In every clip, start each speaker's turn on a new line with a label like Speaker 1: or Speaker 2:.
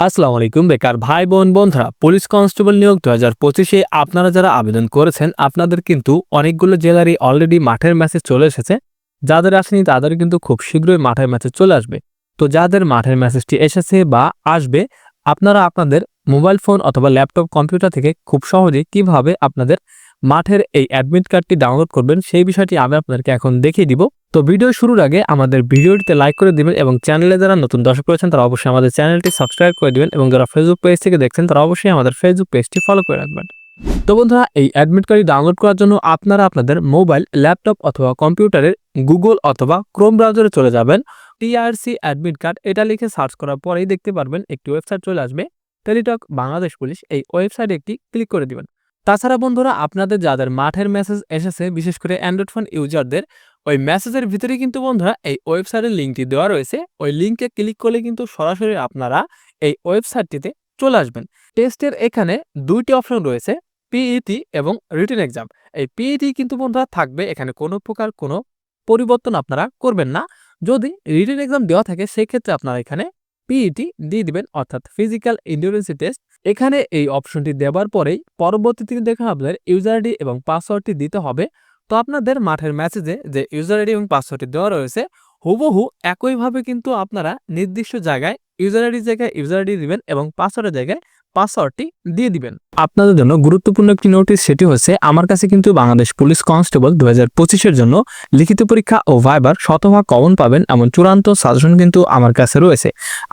Speaker 1: আসসালামু আলাইকুম, বেকার ভাই বোন বন্ধুরা। পুলিশ কনস্টেবল নিয়োগ দু হাজার পঁচিশে আপনারা যারা আবেদন করেছেন, আপনাদের কিন্তু অনেকগুলো জেলারই অলরেডি মাঠের ম্যাচে চলে এসেছে। যাদের আসেনি, তাদের কিন্তু খুব শীঘ্রই মাঠের ম্যাচে চলে আসবে। তো যাদের মাঠের ম্যাসেজটি এসেছে বা আসবে, আপনারা আপনাদের মোবাইল ফোন অথবা ল্যাপটপ, কম্পিউটার থেকে খুব সহজেই কীভাবে আপনাদের মাঠের এই অ্যাডমিট কার্ডটি ডাউনলোড করবেন, সেই বিষয়টি আমি আপনাদেরকে এখন দেখিয়ে দিব। তো ভিডিও শুরুর আগে আমাদের ভিডিওটিতে লাইক করে দিবেন এবং চ্যানেলে যারা নতুন দর্শক রয়েছেন, তারা অবশ্যই আমাদের চ্যানেলটি সাবস্ক্রাইব করে দিবেন এবং যারা ফেসবুক পেজ থেকে দেখছেন, তারা অবশ্যই আমাদের ফেসবুক পেজটি ফলো করে রাখবেন। তো বন্ধুরা, এই অ্যাডমিট কার্ডটি ডাউনলোড করার জন্য আপনারা আপনাদের মোবাইল ল্যাপটপ অথবা কম্পিউটারের গুগল অথবা ক্রোম ব্রাউজারে চলে যাবেন। টিআরসি অ্যাডমিট কার্ড এটা লিখে সার্চ করার পরেই দেখতে পারবেন, একটি ওয়েবসাইট চলে আসবে। টেলিটক বাংলাদেশ পুলিশ, এই ওয়েবসাইটে একটি ক্লিক করে দিবেন। তাছাড়া বন্ধুরা, আপনাদের যাদের মাঠের মেসেজ এসেছে, বিশেষ করে অ্যান্ড্রয়েড ফোন ইউজারদের ওই মেসেজের ভিতরে কিন্তু বন্ধুরা, এই ওয়েবসাইটের লিঙ্কটি দেওয়া রয়েছে। ওই লিঙ্কে ক্লিক করলে কিন্তু সরাসরি আপনারা এই ওয়েবসাইটটিতে চলে আসবেন। টেস্টের এখানে দুইটি অপশন রয়েছে পিইটি এবং রিটেন এক্সাম এই পিইটি কিন্তু বন্ধুরা থাকবে, এখানে কোনো প্রকার কোনো পরিবর্তন আপনারা করবেন না। যদি রিটেন এক্সাম দেওয়া থাকে, সেক্ষেত্রে আপনারা এখানে পিইটি দিয়ে দিবেন, অর্থাৎ ফিজিক্যাল ইন্ডুরেন্সি টেস্ট এখানে এই অপশনটি দেওয়ার পরেই পরবর্তীতে দেখা আপনাদের ইউজার আইডি এবং পাসওয়ার্ডটি দিতে হবে। তো আপনাদের মাঠের মেসেজে যে ইউজার আইডি এবং পাসওয়ার্ডটি দেওয়া রয়েছে, হুবহু একইভাবে কিন্তু আপনারা নির্দিষ্ট জায়গায় ইউজার আইডির জায়গায় ইউজার আইডি দিবেন এবং পাসওয়ার্ডের জায়গায় পাসওয়ার্ডটি দিয়ে দিবেন। আপনাদের জন্য গুরুত্বপূর্ণ একটি নোটিশ, সেটি হচ্ছে আমার কাছে কিন্তু বাংলাদেশ পুলিশ কনস্টেবল দু হাজার পঁচিশের জন্য লিখিত পরীক্ষা ও ভাইবার শতভাগ কমন পাবেন এমন চূড়ান্ত সাজেশন কিন্তু আমার কাছে রয়েছে।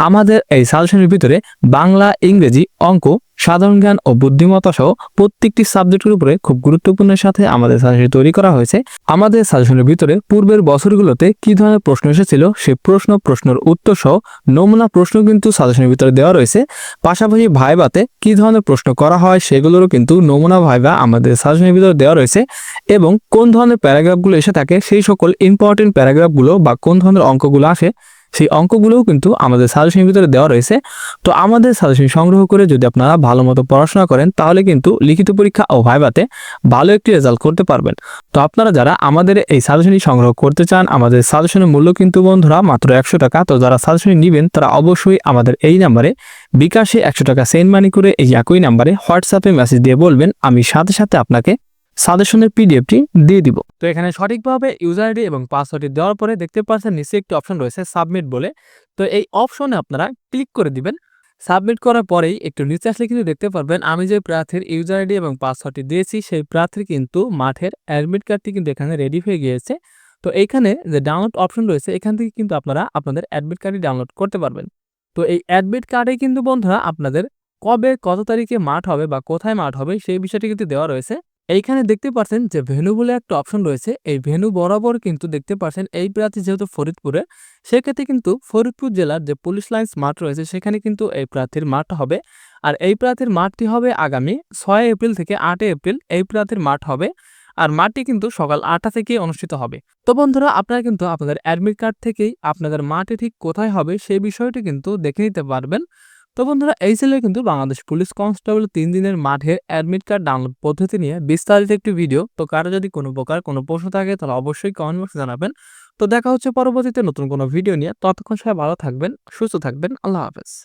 Speaker 1: আমাদের এই সাজেশনের ভিতরে বাংলা, ইংরেজি, অঙ্ক, সাধারণ জ্ঞান ও বুদ্ধিমত্তা সহ প্রত্যেকটি সাবজেক্টের উপরে খুব গুরুত্বপূর্ণের সাথে আমাদের সাজেশন তৈরি করা হয়েছে। আমাদের সাজেশনের ভিতরে পূর্বের বছরগুলোতে কি ধরনের প্রশ্ন এসেছিল, সে প্রশ্ন, প্রশ্নের উত্তর সহ নমুনা প্রশ্ন কিন্তু সাজেশনের ভিতরে দেওয়া রয়েছে। পাশাপাশি ভাইবাতে কি ধরনের প্রশ্ন করা হয় সেগুলোরও কিন্তু নমুনা ভাইবা আমাদের সাজনের ভিতরে দেওয়া রয়েছে এবং কোন ধরনের প্যারাগ্রাফগুলো এসে থাকে, সেই সকল ইম্পর্টেন্ট প্যারাগ্রাফগুলো বা কোন ধরনের অঙ্কগুলো আসে সেই অঙ্কগুলোও কিন্তু আমাদের সাজেশনের ভিতরে দেওয়া রয়েছে। তো আমাদের সাজেশন সংগ্রহ করে যদি আপনারা ভালো মতো পড়াশোনা করেন, তাহলে কিন্তু লিখিত পরীক্ষা ও ভাইবাতে ভালো একটি রেজাল্ট করতে পারবেন। তো আপনারা যারা আমাদের এই সাজেশনটি সংগ্রহ করতে চান, আমাদের সাজেশনের মূল্য কিন্তু বন্ধুরা মাত্র একশো টাকা, তো যারা সাজেশন নেবেন, তারা অবশ্যই আমাদের এই নাম্বারে বিকাশে একশো টাকা সেন্ড মানি করে এই একই নাম্বারে হোয়াটসঅ্যাপে মেসেজ দিয়ে বলবেন, আমি সাথে সাথে আপনাকে সাজেশনের পিডিএফটি দিয়ে দিব। তো এখানে সঠিকভাবে ইউজার আইডি এবং পাসওয়ার্ডটি দেওয়ার পরে দেখতে পাচ্ছেন নিচে একটি অপশন রয়েছে সাবমিট বলে। তো এই অপশনে আপনারা ক্লিক করে দিবেন। সাবমিট করার পরেই একটু নিচে আসলে কিন্তু দেখতে পারবেন, আমি যে প্রার্থীর ইউজার আইডি এবং পাসওয়ার্ডটি দিয়েছি, সেই প্রার্থীর কিন্তু মাঠের অ্যাডমিট কার্ডটি কিন্তু এখানে রেডি হয়ে গিয়েছে। তো এইখানে যে ডাউনলোড অপশন রয়েছে, এখান থেকে কিন্তু আপনারা আপনাদের অ্যাডমিট কার্ডটি ডাউনলোড করতে পারবেন। তো এই অ্যাডমিট কার্ডে কিন্তু বন্ধুরা আপনাদের কবে, কত তারিখে মাঠ হবে বা কোথায় মাঠ হবে, সেই বিষয়টি কিন্তু দেওয়া রয়েছে। এইখানে দেখতে পাচ্ছেন যে ভেনু বলে একটা অপশন রয়েছে। এই ভেনু বরাবর কিন্তু দেখতে পাচ্ছেন এই প্রার্থী যেহেতু ফরিদপুরে, সেক্ষেত্রে কিন্তু ফরিদপুর জেলার যে পুলিশ লাইন্স মাঠ রয়েছে, সেখানে কিন্তু এই প্রার্থীর মাঠ হবে। আর এই প্রার্থীর মাঠটি হবে আগামী ছয় এপ্রিল থেকে আটই এপ্রিল, এই প্রার্থীর মাঠ হবে। আর মাঠটি কিন্তু সকাল আটটা থেকে অনুষ্ঠিত হবে। তো বন্ধুরা, আপনারা কিন্তু আপনাদের অ্যাডমিট কার্ড থেকেই আপনাদের মাঠে ঠিক কোথায় হবে সেই বিষয়টি কিন্তু দেখে নিতে পারবেন। তো বন্ধুরা, এই ছিল কিন্তু বাংলাদেশ পুলিশ কনস্টেবল তিন দিনের মাঠে অ্যাডমিট কার্ড ডাউনলোড পদ্ধতি নিয়ে বিস্তারিত একটি ভিডিও। তো কারও যদি কোনো প্রকার কোনো প্রশ্ন থাকে, তাহলে অবশ্যই কমেন্ট বক্সে জানাবেন। তো দেখা হচ্ছে পরবর্তীতে নতুন কোনো ভিডিও নিয়ে। ততক্ষণ সবাই ভালো থাকবেন, সুস্থ থাকবেন। আল্লাহ হাফেজ।